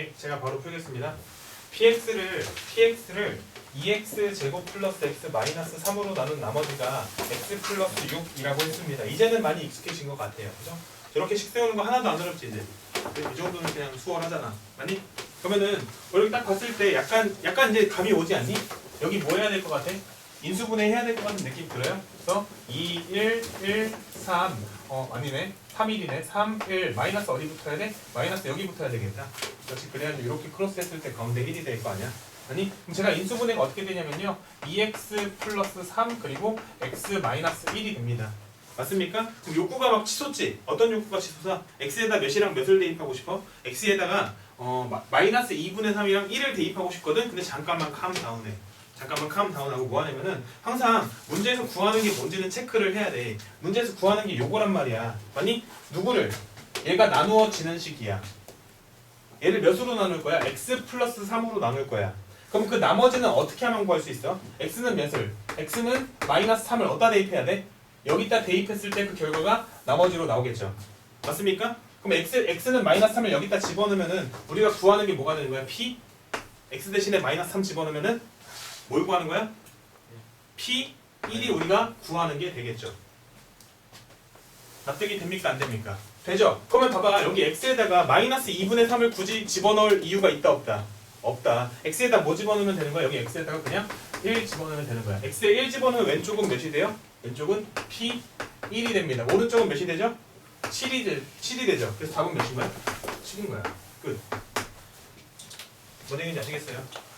예, 제가 바로 풀겠습니다. px를 px를 2x 제곱 플러스 x 마이너스 3으로 나눈 나머지가 x 플러스 6이라고 했습니다. 이제는 많이 익숙해진 것 같아요. 그죠? 저렇게 식 세우는 거 하나도 안 어렵지 이제. 이 정도는 그냥 수월하잖아. 맞니? 그러면은 여기 딱 봤을 때 약간 약간 이제 감이 오지 않니? 여기 뭐 해야 될 것 같아? 인수분해 해야 될 것 같은 느낌 들어요? 그래서 2, 1, 1, 3, 어 아니네 3, 1이네 3, 1 마이너스 어디 붙어야 돼? 마이너스 여기 붙어야 되겠다 그렇지 그래야지 이렇게 크로스 했을 때 가운데 1이 될 거 아니야 아니 그럼 제가 인수분해가 어떻게 되냐면요 2x 플러스 3 그리고 x 마이너스 1이 됩니다 맞습니까? 지금 욕구가 막 치솟지? 어떤 욕구가 치솟아? x에다 몇이랑 몇을 대입하고 싶어? x에다가 어, 마- 마이너스 2분의 3이랑 1을 대입하고 싶거든? 근데 잠깐만 캄 다운해 잠깐만 캄 다운하고 뭐 하냐면은 항상 문제에서 구하는 게 뭔지는 체크를 해야 돼 문제에서 구하는 게 요거란 말이야 아니 누구를? 얘가 나누어지는 식이야 얘를 몇으로 나눌 거야? x 플러스 3으로 나눌 거야 그럼 그 나머지는 어떻게 하면 구할 수 있어? x는 몇을? x는 마이너스 3을 어디다 대입해야 돼? 여기다 대입했을 때 그 결과가 나머지로 나오겠죠. 맞습니까? 그럼 x, x는 마이너스 3을 여기다 집어넣으면은 우리가 구하는 게 뭐가 되는 거야? p? x 대신에 마이너스 3 집어넣으면은 뭘 구하는 거야? p 1이 우리가 구하는 게 되겠죠. 납득이 됩니까? 안 됩니까? 되죠? 그러면 봐봐 여기 x에다가 마이너스 2분의 3을 굳이 집어넣을 이유가 있다 없다? 없다. x에다 뭐 집어넣으면 되는 거야? 여기 x에다가 그냥 1 집어넣으면 되는 거야. x에 1 집어넣으면 왼쪽은 몇이 돼요? 왼쪽은 p 1이 됩니다. 오른쪽은 몇이 되죠? 7이, 되, 7이 되죠. 그래서 답은 몇인 거야? 7인 거야. 끝. 뭔 얘기인지 아시겠어요?